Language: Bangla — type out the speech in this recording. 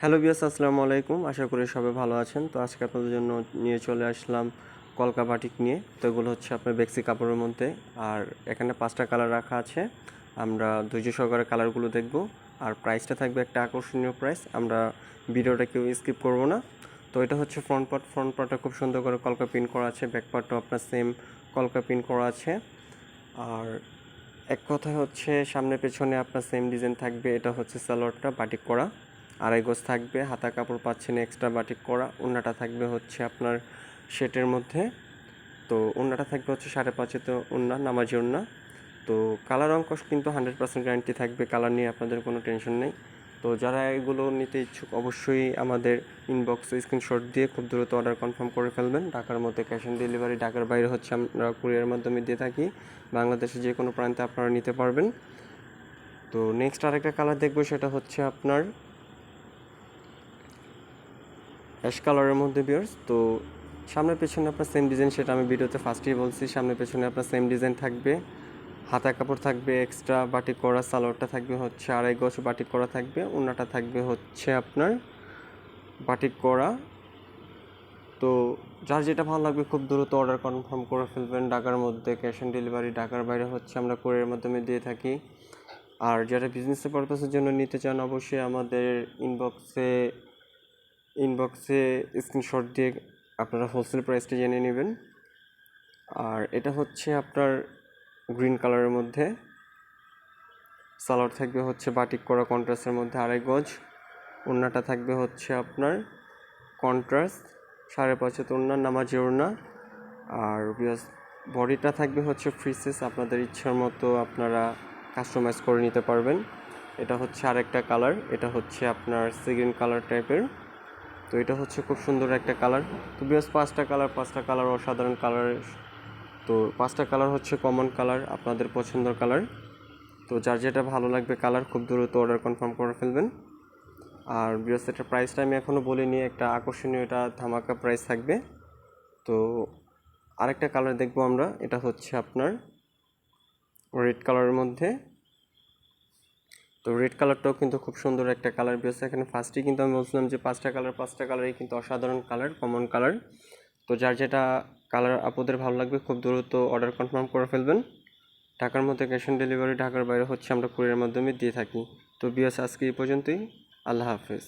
হ্যালো বিয়াস আসসালামু আলাইকুম। আশা করি সবাই ভালো আছেন। তো আজকে আপনাদের জন্য নিয়ে চলে আসলাম কলকা বাটিক নিয়ে। তো এগুলো হচ্ছে আপনার বেক্সি কাপড়ের মধ্যে। আর এখানে পাঁচটা কালার রাখা আছে। আমরা ধৈর্য সহকারে কালারগুলো দেখব। আর প্রাইসটা থাকবে একটা আকর্ষণীয় প্রাইস। আমরা ভিডিওটা কেউ স্কিপ করব না। তো এটা হচ্ছে ফ্রন্ট পার্ট। ফ্রন্ট পার্টটা খুব সুন্দর করে কলকা প্রিন্ট করা আছে। ব্যাক পার্টটাও আপনার সেম কলকা প্রিন্ট করা আছে। আর এক কথা হচ্ছে সামনে পেছনে আপনার সেম ডিজাইন থাকবে। এটা হচ্ছে সালোয়ারটা বাটিক করা। আড়াই গজ থাকবে, হাতা কাপড় পাচ্ছেন এক্সট্রা বাটিক করা ওড়নাটা থাকবে হচ্ছে আপনার শেটের মধ্যে। তো ওড়নাটা থাকবে হচ্ছে সাড়ে পাঁচে তো ওড়না নামাজি ওড়না তো কালার অঙ্ক কিন্তু হান্ড্রেড পার্সেন্ট গ্যারান্টি থাকবে, কালার নিয়ে আপনাদের কোনো টেনশন নেই। তো যারা এগুলো নিতে ইচ্ছুক অবশ্যই আমাদের ইনবক্সে স্ক্রিনশট দিয়ে খুব দ্রুত অর্ডার কনফার্ম করে ফেলবেন। ঢাকার মধ্যে ক্যাশ অন ডেলিভারি ঢাকার বাইরে হচ্ছে আমরা কুরিয়ার মাধ্যমে দিয়ে থাকি। বাংলাদেশে যে কোনো প্রান্তে আপনারা নিতে পারবেন। তো নেক্সট আরেকটা কালার দেখব, সেটা হচ্ছে আপনার অ্যাশ কালারের মধ্যে বিয়ার্স তো সামনে পেছনে আপনার সেম ডিজাইন সেটা আমি ভিডিওতে ফার্স্টেই বলছি। সামনে পেছনে আপনার সেম ডিজাইন থাকবে। হাতা কাপড় থাকবে এক্সট্রা বাটিক করা, সালোয়ারটা থাকবে হচ্ছে আড়াই গজ বাটিক করা থাকবে ওনাটা থাকবে হচ্ছে আপনার বাটিক করা। তো যার যেটা ভালো লাগবে খুব দ্রুত অর্ডার কনফার্ম করে ফেলবেন। ঢাকার মধ্যে ক্যাশ অন ডেলিভারি ঢাকার বাইরে হচ্ছে আমরা কোরিয়ার মাধ্যমে দিয়ে থাকি। আর যারা বিজনেসের পারপাসের জন্য নিতে চান, অবশ্যই আমাদের ইনবক্সে ইনবক্সে স্ক্রিনশট দিয়ে আপনারা হোলসেল প্রাইসটা জেনে নেবেন। আর এটা হচ্ছে আপনার গ্রিন কালারের মধ্যে। সালোয়ার থাকবে হচ্ছে বাটিক করা কন্ট্রাস্টের মধ্যে আড়াই গজ। ওড়নাটা থাকবে হচ্ছে আপনার কন্ট্রাস্ট সাড়ে পাঁচে ওড়না, নামাজি ওড়না। আর বডিটা থাকবে হচ্ছে ফ্রিসেস আপনাদের ইচ্ছার মতো আপনারা কাস্টমাইজ করে নিতে পারবেন। এটা হচ্ছে আরেকটা কালার এটা হচ্ছে আপনার সিগ্রিন কালার টাইপের তো এটা হচ্ছে খুব সুন্দর একটা কালার। তো বিকজ পাঁচটা কালার পাঁচটা কালার অসাধারণ কালার তো পাঁচটা কালার হচ্ছে কমন কালার, আপনাদের পছন্দের কালার। তো যার যেটা ভালো লাগবে কালার, খুব দ্রুত অর্ডার কনফার্ম করে ফেলবেন। আর বিকজ এটার প্রাইসটা আমি এখনও বলিনি, একটা আকর্ষণীয় এটা ধামাকা প্রাইস থাকবে। তো আরেকটা কালার দেখব আমরা, এটা হচ্ছে আপনার রেড কালারের মধ্যে। তো রেড কালারটাও কিন্তু খুব সুন্দর একটা কালার বেরোচ্ছে। এখানে ফার্স্টেই কিন্তু আমি বলছিলাম যে পাঁচটা কালার পাঁচটা কালারই কিন্তু অসাধারণ কালার কমন কালার তো যার যেটা কালার আপনাদের ভালো লাগবে খুব দ্রুত অর্ডার কনফার্ম করে ফেলবেন। ঢাকার মধ্যে ক্যাশ অন ডেলিভারি ঢাকার বাইরে হচ্ছে আমরা কুরিয়ার মাধ্যমে দিয়ে থাকি। তো বিয়াস আজকে এই পর্যন্তই। আল্লাহ হাফেজ।